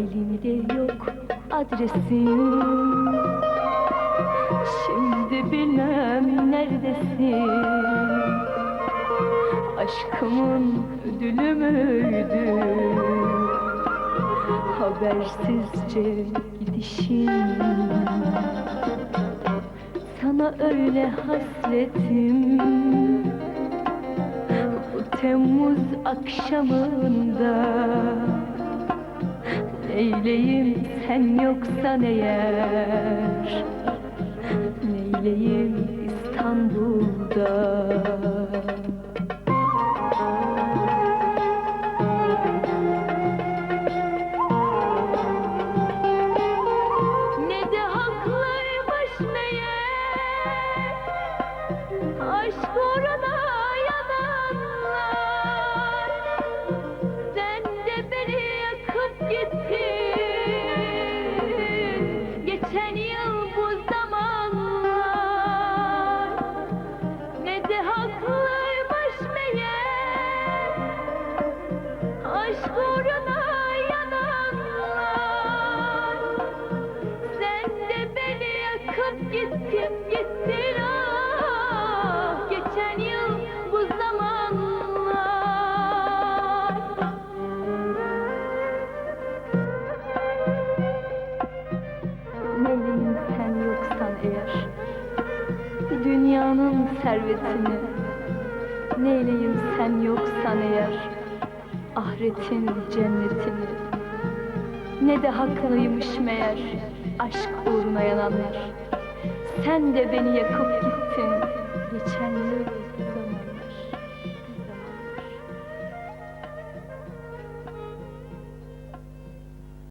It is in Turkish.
elimde yok adresin. Şimdi bilmem neredesin. Aşkımın ödülü müydü? Habersizce gidişin. Sana öyle hasretim. Bu Temmuz akşamında Neyleyim sen yoksan eğer. Neyleyim İstanbul'da? Ne de haklıymış meğer Aşk uğruna ah Neyleyim sen yoksan eğer Dünyanın servetini Neyleyim sen yoksan eğer Ahiretin cennetini Ne de haklıymış meğer Aşk uğruna yananlar Sen de beni yakıp gittin. Geçen yıl